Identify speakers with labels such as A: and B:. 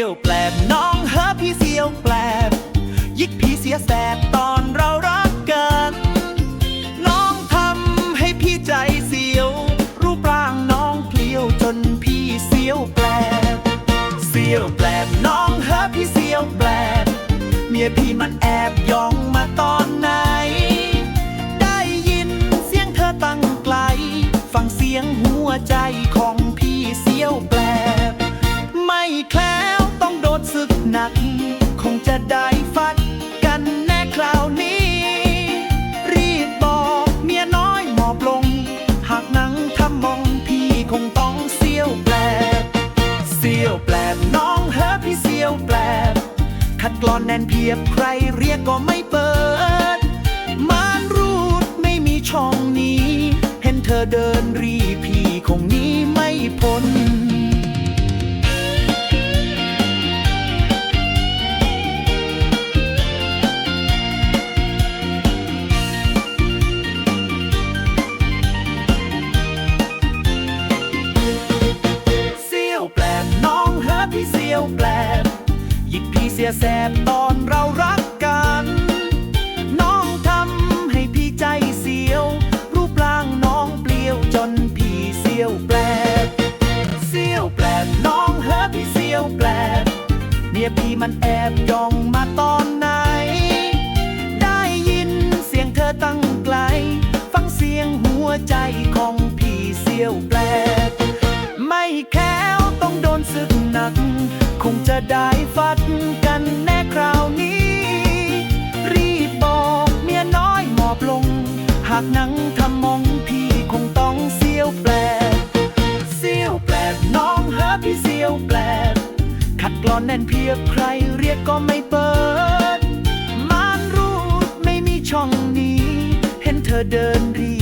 A: ยวแปลบน้องเฮอพี่เสียวแปลบ ยิกพี่เสียแสบตอนเรารักกัน น้องทำให้พี่ใจเสียว รูปร่างน้องเพลียวจนพี่เสียวแปลบ เสียวแปลบน้องเฮอพี่เสียวแปลบ เมียพี่มันแอบย่องมาตอนไหน ได้ยินเสียงเธอตั้งไกล ฟังเสียงหัวใจ ได้ฟัดกันแน่คราวนี้ รีบบอกเมียน้อยหมอบลง หากหนังทำมองพี่คงต้องเสียวแปลบเสียวแปลบน้องเฮอพี่เสียวแปลบขัดกลอนแน่นเพียบใครเรียกก็ไม่เปิด มานรูดไม่มีช่องนี้ เห็นเธอเดินรี สียแสบตอนเรารักกัน น้องทำให้พี่ใจเสียว รูปร่างน้องเปลี่ยวจนพี่เสียวแปลบเสียวแปลบน้องเฮอพี่เสียวแปลบเนี่ยพี่มันแอบยองมาตอนไหน ได้ยินเสียงเธอตั้งไกล ฟังเสียงหัวใจของพี่เสียวแปลากหนังทำมองพี่คงต้องเสียวแปลกเสียวแปลกน้องเฮอพี่เสียวแปลกขัดกลอนแน่นเพียบใครเรียกก็ไม่เปิดม่านรูดไม่มีช่องนี้ เห็นเธอเดินรี